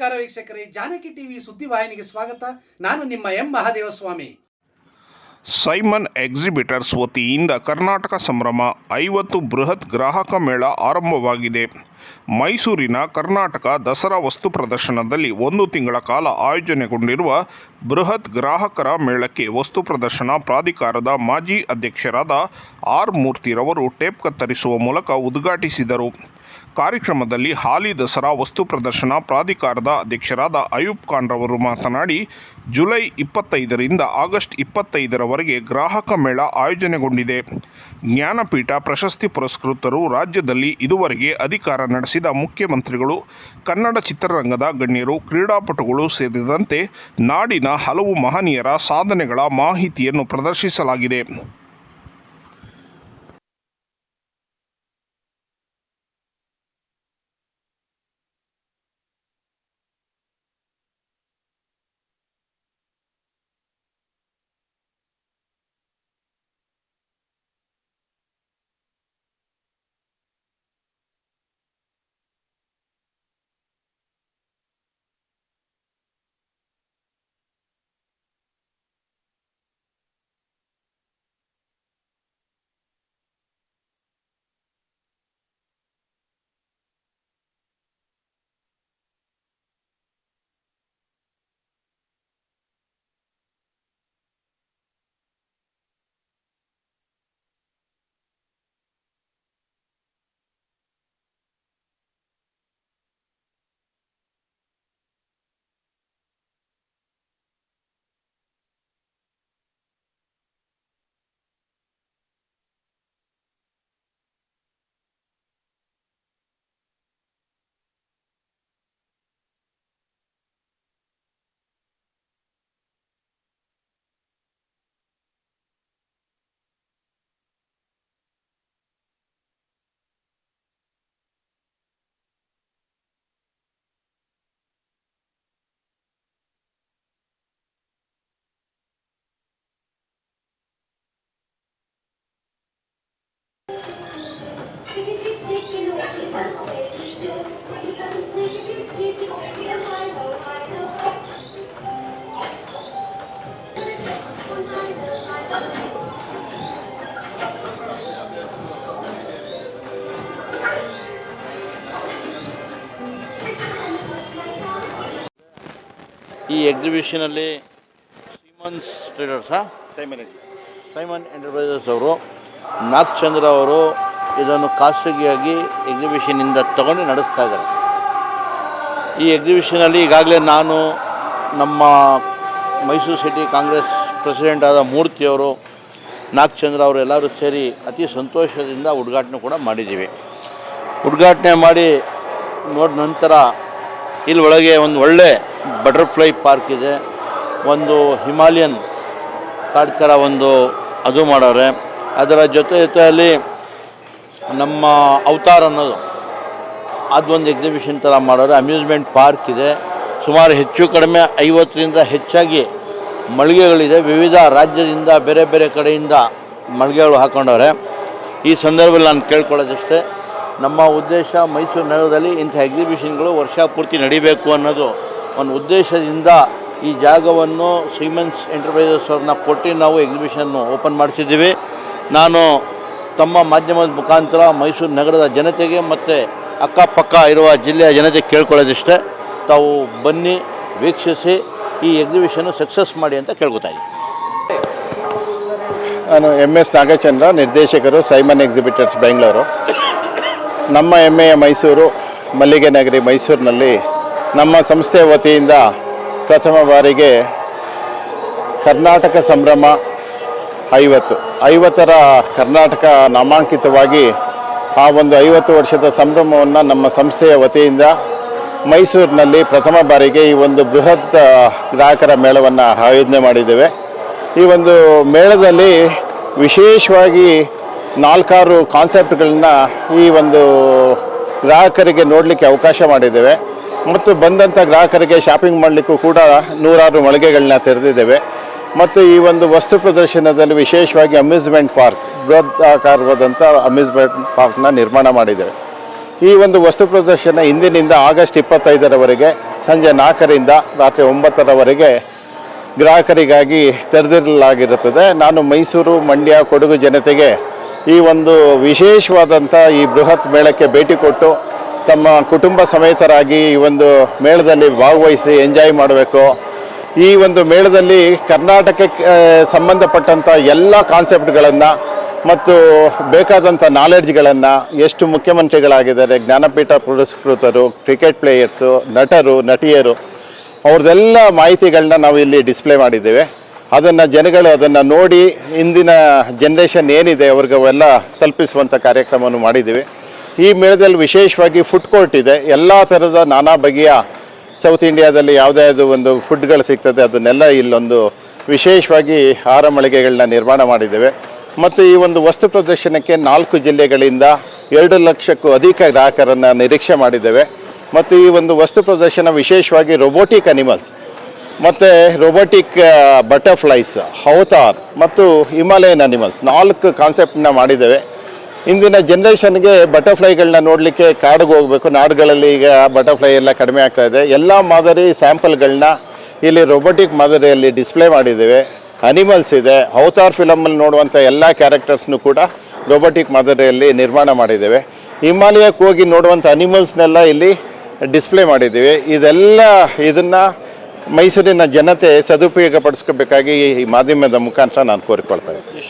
ನಮಸ್ಕಾರ ವೀಕ್ಷಕರೇ, ಜಾನಕಿ ಟಿವಿ ಸುದ್ದಿವಾಹಿನಿಗೆ ಸ್ವಾಗತ. ನಾನು ನಿಮ್ಮ ಎಂ. ಮಹಾದೇವಸ್ವಾಮಿ. ಸೈಮನ್ ಎಕ್ಸಿಬಿಟರ್ಸ್ ವತಿಯಿಂದ ಕರ್ನಾಟಕ ಸಂಭ್ರಮ ಐವತ್ತು ಬೃಹತ್ ಗ್ರಾಹಕ ಮೇಳ ಆರಂಭವಾಗಿದೆ. ಮೈಸೂರಿನ ಕರ್ನಾಟಕ ದಸರಾ ವಸ್ತು ಪ್ರದರ್ಶನದಲ್ಲಿ ಒಂದು ತಿಂಗಳ ಕಾಲ ಆಯೋಜನೆಗೊಂಡಿರುವ ಬೃಹತ್ ಗ್ರಾಹಕರ ಮೇಳಕ್ಕೆ ವಸ್ತು ಪ್ರದರ್ಶನ ಪ್ರಾಧಿಕಾರದ ಮಾಜಿ ಅಧ್ಯಕ್ಷರಾದ ಆರ್ ಮೂರ್ತಿರವರು ಟೇಪ್ ಕತ್ತರಿಸುವ ಮೂಲಕ ಉದ್ಘಾಟಿಸಿದರು. ಕಾರ್ಯಕ್ರಮದಲ್ಲಿ ಹಾಲಿ ದಸರಾ ವಸ್ತು ಪ್ರದರ್ಶನ ಪ್ರಾಧಿಕಾರದ ಅಧ್ಯಕ್ಷರಾದ ಅಯೂಬ್ ಖಾನ್ ರವರು ಮಾತನಾಡಿ, ಜುಲೈ ಇಪ್ಪತ್ತೈದರಿಂದ ಆಗಸ್ಟ್ ಇಪ್ಪತ್ತೈದರವರೆಗೆ ಗ್ರಾಹಕ ಮೇಳ ಆಯೋಜನೆಗೊಂಡಿದೆ. ಜ್ಞಾನಪೀಠ ಪ್ರಶಸ್ತಿ ಪುರಸ್ಕೃತರು ರಾಜ್ಯದಲ್ಲಿ ಇದುವರೆಗೆ ಅಧಿಕಾರ ನಡೆಸಿದ ಮುಖ್ಯಮಂತ್ರಿಗಳು, ಕನ್ನಡ ಚಿತ್ರರಂಗದ ಗಣ್ಯರು, ಕ್ರೀಡಾಪಟುಗಳು ಸೇರಿದಂತೆ ನಾಡಿನ ಹಲವು ಮಹನೀಯರ ಸಾಧನೆಗಳ ಮಾಹಿತಿಯನ್ನು ಪ್ರದರ್ಶಿಸಲಾಗಿದೆ. ಈ ಎಕ್ಸಿಬಿಷನಲ್ಲಿ ಸೀಮನ್ಸ್ ಟ್ರೇಡರ್ಸಾ ಸೈಮನ್ ಎಂಟರ್ಪ್ರೈಸಸ್ ಅವರು ನಾಗಚಂದ್ರ ಅವರು ಇದನ್ನು ಖಾಸಗಿಯಾಗಿ ಎಕ್ಸಿಬಿಷನಿಂದ ತಗೊಂಡು ನಡೆಸ್ತಾ ಇದ್ದಾರೆ. ಈ ಎಕ್ಸಿಬಿಷನಲ್ಲಿ ಈಗಾಗಲೇ ನಾನು ನಮ್ಮ ಮೈಸೂರು ಸಿಟಿ ಕಾಂಗ್ರೆಸ್ ಪ್ರೆಸಿಡೆಂಟ್ ಆದ ಮೂರ್ತಿಯವರು ನಾಗಚಂದ್ರ ಅವರು ಎಲ್ಲರೂ ಸೇರಿ ಅತಿ ಸಂತೋಷದಿಂದ ಉದ್ಘಾಟನೆ ಕೂಡ ಮಾಡಿದ್ದೀವಿ. ಉದ್ಘಾಟನೆ ಮಾಡಿ ನೋಡಿದ ನಂತರ ಇಲ್ಲಿ ಒಳಗೆ ಒಂದು ಒಳ್ಳೆ ಬಟರ್ಫ್ಲೈ ಪಾರ್ಕ್ ಇದೆ. ಒಂದು ಹಿಮಾಲಯನ್ ಕಾಡ್ ಥರ ಒಂದು ಅದು ಮಾಡವ್ರೆ ಅದರ ಜೊತೆ ಜೊತೆಯಲ್ಲಿ ನಮ್ಮ ಅವತಾರ ಅನ್ನೋದು. ಅದೊಂದು ಎಕ್ಸಿಬಿಷನ್ ಥರ ಮಾಡೋರೆ. ಅಮ್ಯೂಸ್ಮೆಂಟ್ ಪಾರ್ಕ್ ಇದೆ. ಸುಮಾರು ಹೆಚ್ಚು ಕಡಿಮೆ ಐವತ್ತರಿಂದ ಹೆಚ್ಚಾಗಿ ಮಳಿಗೆಗಳಿದೆ. ವಿವಿಧ ರಾಜ್ಯದಿಂದ, ಬೇರೆ ಬೇರೆ ಕಡೆಯಿಂದ ಮಳಿಗೆಗಳು ಹಾಕೊಂಡವ್ರೆ. ಈ ಸಂದರ್ಭದಲ್ಲಿ ನಾನು ಕೇಳ್ಕೊಳ್ಳೋದಷ್ಟೇ, ನಮ್ಮ ಉದ್ದೇಶ ಮೈಸೂರು ನಗರದಲ್ಲಿ ಇಂಥ ಎಕ್ಸಿಬಿಷನ್ಗಳು ವರ್ಷ ಪೂರ್ತಿ ನಡಿಬೇಕು ಅನ್ನೋದು ಒಂದು ಉದ್ದೇಶದಿಂದ ಈ ಜಾಗವನ್ನು ಸೀಮೆನ್ಸ್ ಎಂಟರ್ಪ್ರೈಸಸ್ ಅವ್ರನ್ನ ಕೊಟ್ಟು ನಾವು ಎಕ್ಸಿಬಿಷನ್ನು ಓಪನ್ ಮಾಡ್ತಿದ್ದೀವಿ ನಾನು ತಮ್ಮ ಮಾಧ್ಯಮದ ಮುಖಾಂತರ ಮೈಸೂರು ನಗರದ ಜನತೆಗೆ ಮತ್ತು ಅಕ್ಕಪಕ್ಕ ಇರುವ ಜಿಲ್ಲೆಯ ಜನತೆ ಕೇಳ್ಕೊಳ್ಳೋದಿಷ್ಟೇ. ತಾವು ಬನ್ನಿ, ವೀಕ್ಷಿಸಿ, ಈ ಎಕ್ಸಿಬಿಷನ್ನು ಸಕ್ಸಸ್ ಮಾಡಿ ಅಂತ ಕೇಳ್ಕೊತಾ ಇದ್ದೀನಿ. ನಾನು ಎಂ ಎಸ್ ನಾಗಚಂದ್ರ, ನಿರ್ದೇಶಕರು ಸೈಮನ್ ಎಕ್ಸಿಬಿಟರ್ಸ್ ಬೆಂಗಳೂರು ನಮ್ಮ ಹೆಮ್ಮೆಯ ಮೈಸೂರು ಮಲ್ಲಿಗೆ ನಗರಿ ಮೈಸೂರಿನಲ್ಲಿ ನಮ್ಮ ಸಂಸ್ಥೆ ವತಿಯಿಂದ ಪ್ರಥಮ ಬಾರಿಗೆ ಕರ್ನಾಟಕ ಸಂಭ್ರಮ ಐವತ್ತು, ಐವತ್ತರ ಕರ್ನಾಟಕ ನಾಮಾಂಕಿತವಾಗಿ ಆ ಒಂದು ಐವತ್ತು ವರ್ಷದ ಸಂಭ್ರಮವನ್ನು ನಮ್ಮ ಸಂಸ್ಥೆಯ ವತಿಯಿಂದ ಮೈಸೂರಿನಲ್ಲಿ ಪ್ರಥಮ ಬಾರಿಗೆ ಈ ಒಂದು ಬೃಹತ್ ಗ್ರಾಹಕರ ಮೇಳವನ್ನು ಆಯೋಜನೆ ಮಾಡಿದ್ದೇವೆ. ಈ ಒಂದು ಮೇಳದಲ್ಲಿ ವಿಶೇಷವಾಗಿ ನಾಲ್ಕಾರು ಕಾನ್ಸೆಪ್ಟ್ಗಳನ್ನ ಈ ಒಂದು ಗ್ರಾಹಕರಿಗೆ ನೋಡಲಿಕ್ಕೆ ಅವಕಾಶ ಮಾಡಿದ್ದೇವೆ. ಮತ್ತು ಬಂದಂಥ ಗ್ರಾಹಕರಿಗೆ ಶಾಪಿಂಗ್ ಮಾಡಲಿಕ್ಕೂ ಕೂಡ ನೂರಾರು ಮಳಿಗೆಗಳನ್ನ ತೆರೆದಿದ್ದೇವೆ. ಮತ್ತು ಈ ಒಂದು ವಸ್ತು ಪ್ರದರ್ಶನದಲ್ಲಿ ವಿಶೇಷವಾಗಿ ಅಮ್ಯೂಸ್ಮೆಂಟ್ ಪಾರ್ಕ್ ಬೃಹತ್ ಆಕಾರವಾದಂಥ ಅಮ್ಯೂಸ್ಮೆಂಟ್ ಪಾರ್ಕ್ನ ನಿರ್ಮಾಣ ಮಾಡಿದ್ದೇವೆ ಈ ಒಂದು ವಸ್ತು ಪ್ರದರ್ಶನ ಇಂದಿನಿಂದ ಆಗಸ್ಟ್ ಇಪ್ಪತ್ತೈದರವರೆಗೆ, ಸಂಜೆ ನಾಲ್ಕರಿಂದ ರಾತ್ರಿ ಒಂಬತ್ತರವರೆಗೆ ಗ್ರಾಹಕರಿಗಾಗಿ ತೆರೆದಿರಲಾಗಿರುತ್ತದೆ ನಾನು ಮೈಸೂರು, ಮಂಡ್ಯ, ಕೊಡಗು ಜನತೆಗೆ ಈ ಒಂದು ವಿಶೇಷವಾದಂಥ ಈ ಬೃಹತ್ ಮೇಳಕ್ಕೆ ಭೇಟಿ ಕೊಟ್ಟು, ತಮ್ಮ ಕುಟುಂಬ ಸಮೇತರಾಗಿ ಈ ಒಂದು ಮೇಳದಲ್ಲಿ ಭಾಗವಹಿಸಿ ಎಂಜಾಯ್ ಮಾಡಬೇಕು. ಈ ಒಂದು ಮೇಳದಲ್ಲಿ ಕರ್ನಾಟಕಕ್ಕೆ ಸಂಬಂಧಪಟ್ಟಂಥ ಎಲ್ಲ ಕಾನ್ಸೆಪ್ಟ್ಗಳನ್ನು ಮತ್ತು ಬೇಕಾದಂಥ ನಾಲೆಡ್ಜ್ಗಳನ್ನು ಎಷ್ಟು ಮುಖ್ಯಮಂತ್ರಿಗಳಾಗಿದ್ದಾರೆ, ಜ್ಞಾನಪೀಠ ಪುರಸ್ಕೃತರು ಕ್ರಿಕೆಟ್ ಪ್ಲೇಯರ್ಸು ನಟರು, ನಟಿಯರು, ಅವ್ರದ್ದೆಲ್ಲ ಮಾಹಿತಿಗಳನ್ನ ನಾವು ಇಲ್ಲಿ ಡಿಸ್ಪ್ಲೇ ಮಾಡಿದ್ದೇವೆ. ಅದನ್ನು ಜನಗಳು ಅದನ್ನು ನೋಡಿ ಇಂದಿನ ಜನ್ರೇಷನ್ ಏನಿದೆ ಅವ್ರಿಗೆ ಅವೆಲ್ಲ ತಲುಪಿಸುವಂಥ ಕಾರ್ಯಕ್ರಮವನ್ನು ಮಾಡಿದ್ದೀವಿ. ಈ ಮೇಳದಲ್ಲಿ ವಿಶೇಷವಾಗಿ ಫುಡ್ ಕೋರ್ಟ್ ಇದೆ. ಎಲ್ಲ ಥರದ ನಾನಾ ಬಗೆಯ ಸೌತ್ ಇಂಡಿಯಾದಲ್ಲಿ ಯಾವುದೇ ಒಂದು ಫುಡ್ಗಳು ಸಿಗ್ತದೆ, ಅದನ್ನೆಲ್ಲ ಇಲ್ಲೊಂದು ವಿಶೇಷವಾಗಿ ಆಹಾರ ಮಳಿಗೆಗಳನ್ನ ನಿರ್ಮಾಣ ಮಾಡಿದ್ದೇವೆ. ಮತ್ತು ಈ ಒಂದು ವಸ್ತು ಪ್ರದರ್ಶನಕ್ಕೆ ನಾಲ್ಕು ಜಿಲ್ಲೆಗಳಿಂದ ಎರಡು ಲಕ್ಷಕ್ಕೂ ಅಧಿಕ ಗ್ರಾಹಕರನ್ನು ನಿರೀಕ್ಷೆ ಮಾಡಿದ್ದೇವೆ. ಮತ್ತು ಈ ಒಂದು ವಸ್ತು ಪ್ರದರ್ಶನ ವಿಶೇಷವಾಗಿ ರೊಬೋಟಿಕ್ ಅನಿಮಲ್ಸ್ ಮತ್ತು ರೊಬೋಟಿಕ್ ಬಟರ್ಫ್ಲೈಸ್ ಹೌತಾರ್ ಮತ್ತು ಹಿಮಾಲಯನ್ ಅನಿಮಲ್ಸ್ ನಾಲ್ಕು ಕಾನ್ಸೆಪ್ಟನ್ನ ಮಾಡಿದ್ದೇವೆ. ಇಂದಿನ ಜನ್ರೇಷನ್ಗೆ ಬಟರ್ಫ್ಲೈಗಳನ್ನ ನೋಡಲಿಕ್ಕೆ ಕಾಡಿಗೆ ಹೋಗಬೇಕು. ನಾಡುಗಳಲ್ಲಿ ಈಗ ಬಟರ್ಫ್ಲೈ ಎಲ್ಲ ಕಡಿಮೆ ಆಗ್ತಾ ಇದೆ. ಎಲ್ಲ ಮಾದರಿ ಸ್ಯಾಂಪಲ್ಗಳನ್ನ ಇಲ್ಲಿ ರೊಬೊಟಿಕ್ ಮಾದರಿಯಲ್ಲಿ ಡಿಸ್ಪ್ಲೇ ಮಾಡಿದ್ದೇವೆ. ಅನಿಮಲ್ಸ್ ಇದೆ. ಅವತಾರ್ ಫಿಲಮಲ್ಲಿ ನೋಡುವಂಥ ಎಲ್ಲ ಕ್ಯಾರೆಕ್ಟರ್ಸ್ನು ಕೂಡ ರೊಬೊಟಿಕ್ ಮಾದರಿಯಲ್ಲಿ ನಿರ್ಮಾಣ ಮಾಡಿದ್ದೇವೆ. ಹಿಮಾಲಯಕ್ಕೆ ಹೋಗಿ ನೋಡುವಂಥ ಅನಿಮಲ್ಸ್ನೆಲ್ಲ ಇಲ್ಲಿ ಡಿಸ್ಪ್ಲೇ ಮಾಡಿದ್ದೀವಿ. ಇದೆಲ್ಲ ಇದನ್ನು ಮೈಸೂರಿನ ಜನತೆ ಸದುಪಯೋಗ ಪಡಿಸ್ಕೋಬೇಕಾಗಿ ಈ ಮಾಧ್ಯಮದ ಮುಖಾಂತರ ನಾನು ಕೋರಿಕೊಳ್ತಾ ಇದ್ದೀನಿ.